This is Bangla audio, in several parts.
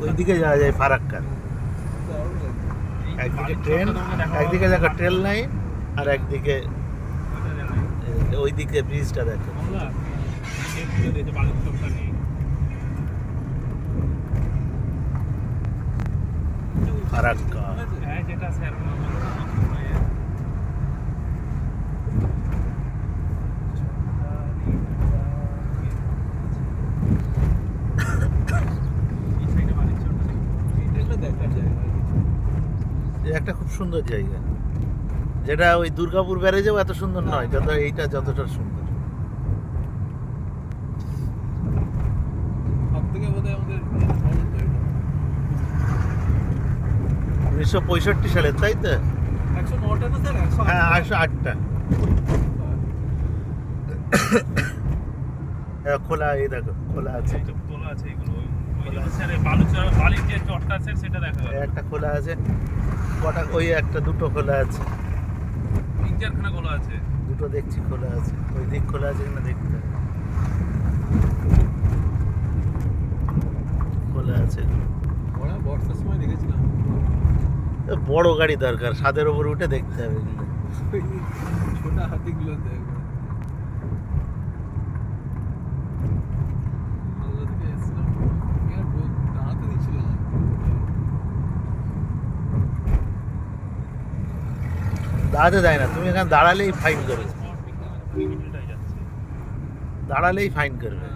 দুদিকে যাওয়া যায় ফারাক্কা একদিকে ট্রেন একদিকে দেখো ট্রেন লাইন আর একদিকে এ, ওইদিকে ব্রিজটা দেখো ফারাক্কা হ্যাঁ যেটা স্যার সুন্দর জায়গা। যেটা ওই দুর্গাপুর ব্যারেজেও এত সুন্দর নয় যত এইটা যতটা সুন্দর। উনিশশো পঁয়ষট্টি সালের তাই তো? হ্যাঁ একশো আটটা। হ্যাঁ, খোলা এই দেখো খোলা আছে। তোলা আছে এগুলো। বালির যে চটটা আছে সেটা দেখা একটা খোলা আছে কটা ওই একটা দুটো খোলা আছে। তিন চারখানা গোলা আছে। দুটো দেখছি খোলা আছে। ওই দিক খোলা আছে কিনা দেখতে হবে। খোলা আছে। বর্ষার সময় দেখেছিলাম। বড় গাড়ি দরকার ছাদের ওপর উঠে দেখতে হবে ছোট হাতিগুলো দেখবে। দাঁড়াতে দেয় না। তুমি এখানে দাঁড়ালেই ফাইন করবে। দাঁড়ালেই ফাইন করবে।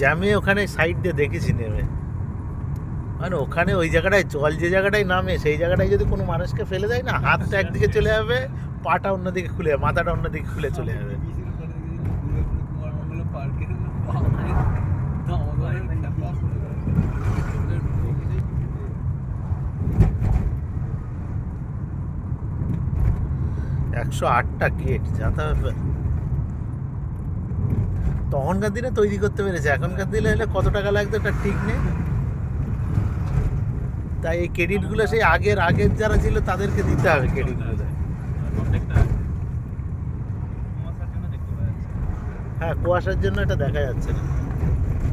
জ্যামে ওখানে সাইড দিয়ে দেখেছি নেমে। মানে ওখানে ওই জায়গাটায় জল যে জায়গাটায় নামে সেই জায়গাটায় যদি কোনো মানুষকে ফেলে দেয় না হাতটা একদিকে চলে যাবে পাটা অন্যদিকে খুলে যাবে, মাথাটা অন্যদিকে খুলে চলে যাবে। ভেঙে একশো আটটা গেট যাতা তখনকার দিনে তৈরি করতে পেরেছে এখনকার দিনে হলে কত টাকা লাগতো তার ঠিক নেই। তাই এই ক্রেডিটগুলো সেই আগের আগের যারা ছিল তাদেরকে দিতে হবে ক্রেডিটগুলো হ্যাঁ কুয়াশার জন্য এটা দেখা যাচ্ছে না।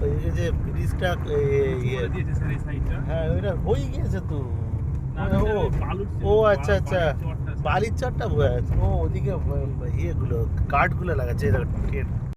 ওই যে ব্রিজটা ইয়ে। হ্যাঁ ওইটা হয়ে গিয়েছে তো। ও, আচ্ছা আচ্ছা। বালির চটটা, বোঝা যাচ্ছে। ও ওদিকে ইয়েগুলো কাঠগুলো লাগাচ্ছে। টের